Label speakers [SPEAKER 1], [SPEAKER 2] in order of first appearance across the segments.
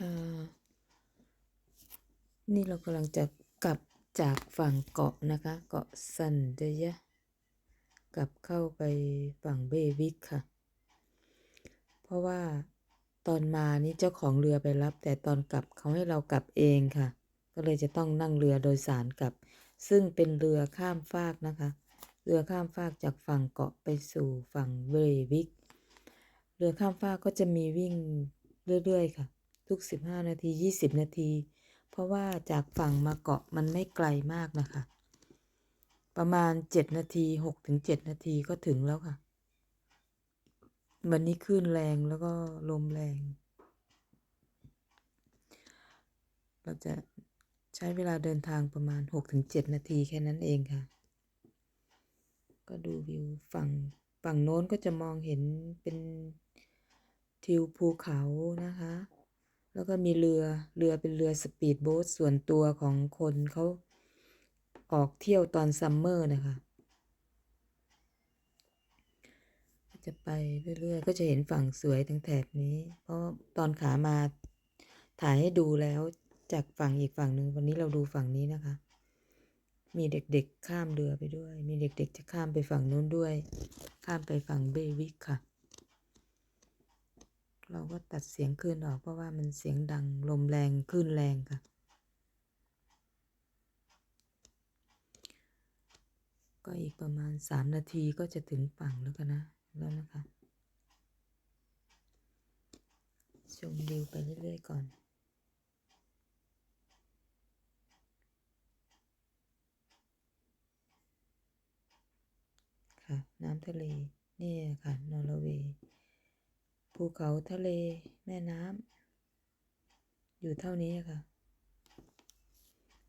[SPEAKER 1] ค่ะ นี่เรากำลังจะกลับจากฝั่งเกาะนะคะ เกาะสันเดยะกลับเข้าไปฝั่งเบวิกค่ะ เพราะว่าตอนมานี่เจ้าของเรือไปรับ แต่ตอนกลับเขาให้เรากลับเองค่ะ ก็เลยจะต้องนั่งเรือโดยสารกลับ ซึ่งเป็นเรือข้ามฟากนะคะ เรือข้ามฟากจากฝั่งเกาะไปสู่ฝั่งเบวิก เรือข้ามฟากก็จะมีวิ่งเรื่อยๆค่ะ ทุก 15 นาที 20 นาที เพราะว่าจากฝั่งมาเกาะมันไม่ไกลมากนะคะ ประมาณ 7 นาที 6-7 นาทีก็ถึงแล้วค่ะ วันนี้คลื่นแรงแล้วก็ลมแรง เราจะใช้เวลาเดินทางประมาณ 6-7 นาทีแค่นั้นเองค่ะ ก็ดูวิวฝั่งฝั่งโน้นก็จะมองเห็นเป็นทิวภูเขานะคะ แล้วก็มีเรือ เรือเป็นเรือสปีดโบ๊ทส่วนตัวของคนเขาออกเที่ยวตอนซัมเมอร์นะคะ จะไปเรื่อยๆ ก็จะเห็นฝั่งสวยทั้งแถบนี้ เพราะตอนขามาถ่ายให้ดูแล้วจากฝั่งอีกฝั่งหนึ่งวันนี้เราดูฝั่งนี้นะคะ มีเด็กๆข้ามเรือไปด้วย มีเด็กๆจะข้ามไปฝั่งนู้นด้วย ข้ามไปฝั่งเบวิกค่ะ เราก็ตัดเสียงคลื่นออกเพราะว่ามันเสียงดังลมแรงคลื่นแรงค่ะ ก็อีกประมาณสามนาทีก็จะถึงฝั่งแล้วกันนะแล้วนะคะ ชมวิวไปเรื่อย ๆ ก่อนค่ะน้ำทะเลนี่ค่ะนอร์เวย์ ภูเขาทะเลแม่น้ำอยู่เท่านี้ค่ะ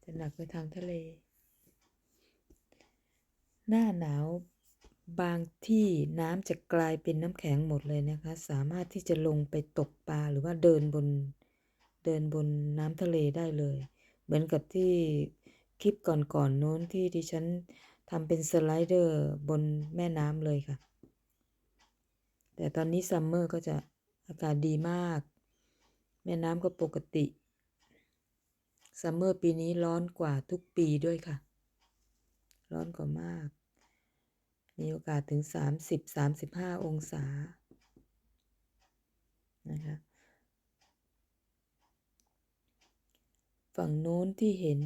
[SPEAKER 1] จะหนักไปทางทะเล หน้าหนาวบางที่น้ำจะกลายเป็นน้ำแข็งหมดเลยนะคะ สามารถที่จะลงไปตกปลาหรือว่าเดินบนเดินบนน้ำทะเลได้เลย เหมือนกับที่คลิปก่อนๆโน้นที่ดิฉันทำเป็นสไลเดอร์บนแม่น้ำเลยค่ะ แต่ตอนนี้ซัมเมอร์ก็จะอากาศดีมาก แม่น้ำก็ปกติ ซัมเมอร์ปีนี้ร้อนกว่าทุกปีด้วยค่ะ ร้อนกว่ามาก มีโอกาสถึง 30-35 องศา นะคะ ฝั่งโน้นที่เห็น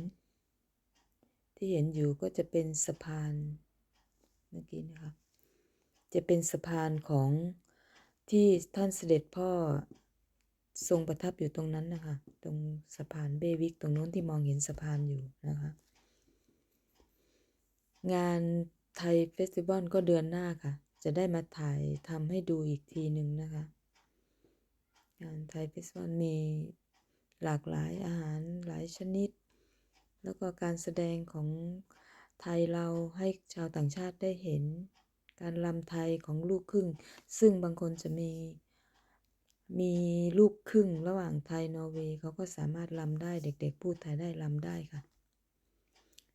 [SPEAKER 1] ที่เห็นอยู่ก็จะเป็นสะพาน เมื่อกี้นะคะ จะเป็นสะพานของ ที่ท่านเสด็จพ่อทรงประทับอยู่ตรงนั้นนะคะ ตรงสะพานเบวิก ตรงโน้นที่มองเห็นสะพานอยู่นะคะ งานไทยเฟสติวัลก็เดือนหน้าค่ะ จะได้มาถ่ายทำให้ดูอีกทีหนึ่งนะคะ งานไทยเฟสติวัลมีหลากหลายอาหารหลายชนิด แล้วก็การแสดงของไทยเราให้ชาวต่างชาติได้เห็น การลำไทยของลูกครึ่ง ซึ่งบางคนจะมี มีลูกครึ่งระหว่างไทยนอร์เวย์เขาก็สามารถลำได้เด็ก ๆ พูดไทยได้ลำได้ค่ะ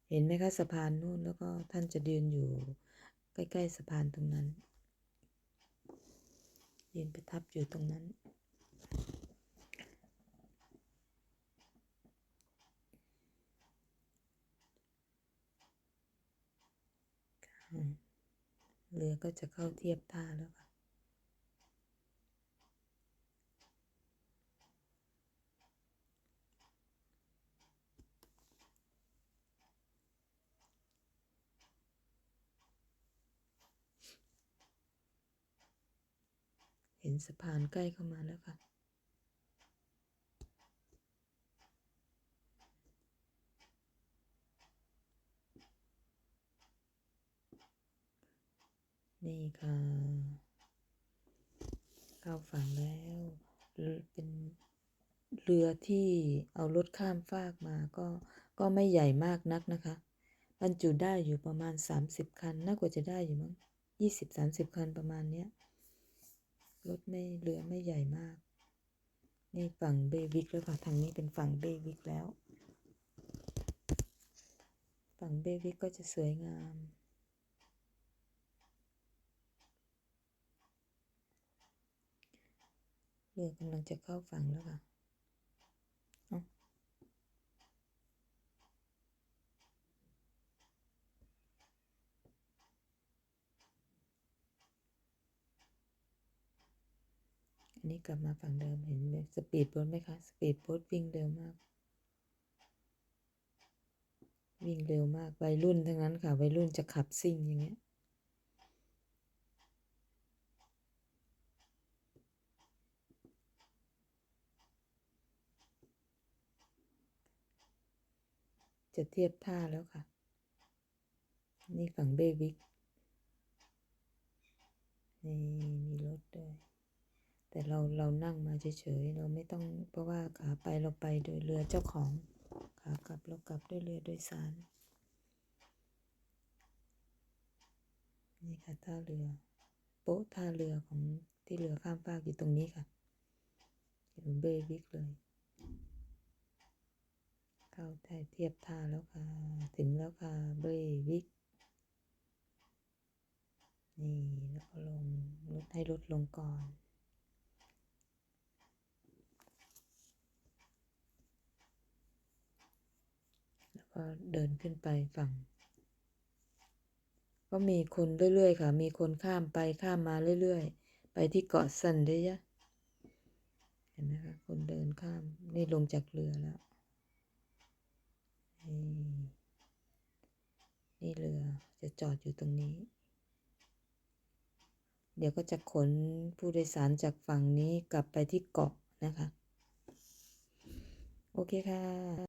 [SPEAKER 1] เห็นไหมคะสะพานนู่นแล้วก็ท่านจะยืนอยู่ใกล้ๆสะพานตรงนั้นยืนประทับอยู่ตรงนั้น เรือก็จะเข้าเทียบท่าแล้วค่ะ เห็นสะพานใกล้เข้ามาแล้วค่ะ นี่ค่ะ เข้าฝั่งแล้ว เป็นเรือที่เอารถข้ามฟากมาก็ก็ไม่ใหญ่มากนักนะคะ บรรจุได้อยู่ประมาณ 30 คัน น่ากว่าจะได้อยู่มั้ง20-30คันประมาณเนี้ย รถไม่เรือไม่ใหญ่มาก นี่ฝั่งเบวิกแล้วค่ะ ทางนี้เป็นฝั่งเบวิกแล้ว ฝั่งเบวิกก็จะสวยงาม รือกำลังจะเข้าฝั่งแล้วค่ะอันนี้กลับมาฝั่งเดิมเห็นไหมสปีดโบ๊ทไหมคะ สปีดโบ๊ทวิ่งเร็วมาก วิ่งเร็วมากวัยรุ่นทั้งนั้นค่ะวัยรุ่นจะขับซิ่งอย่างเงี้ย จะเทียบท่าแล้วค่ะ นี่ฝั่งเบวิกนี่มีรถด้วย แต่เราเรานั่งมาเฉยๆ เราไม่ต้องเพราะว่าขาไปเราไปโดยเรือเจ้าของ ขากลับเรากลับด้วยเรือโดยสาร นี่ค่ะท่าเรือ โป๊ะท่าเรือของที่เรือข้ามฟากอยู่ตรงนี้ค่ะอยู่เบวิกเลย เข้าไทยเทียบท่าแล้วค่ะ ถึงแล้วค่ะเบวิกนี่แล้วก็ลงรถให้รถลงก่อนแล้วก็เดินขึ้นไปฝั่ง ก็มีคนเรื่อยๆค่ะ มีคนข้ามไปข้ามมาเรื่อยๆ ไปที่เกาะซันเดยะเห็นไหมคะคนเดินข้าม นี่ลงจากเรือแล้ว นี่เรือจะจอดอยู่ตรงนี้ เดี๋ยวก็จะขนผู้โดยสารจากฝั่งนี้กลับไปที่เกาะนะคะ โอเคค่ะ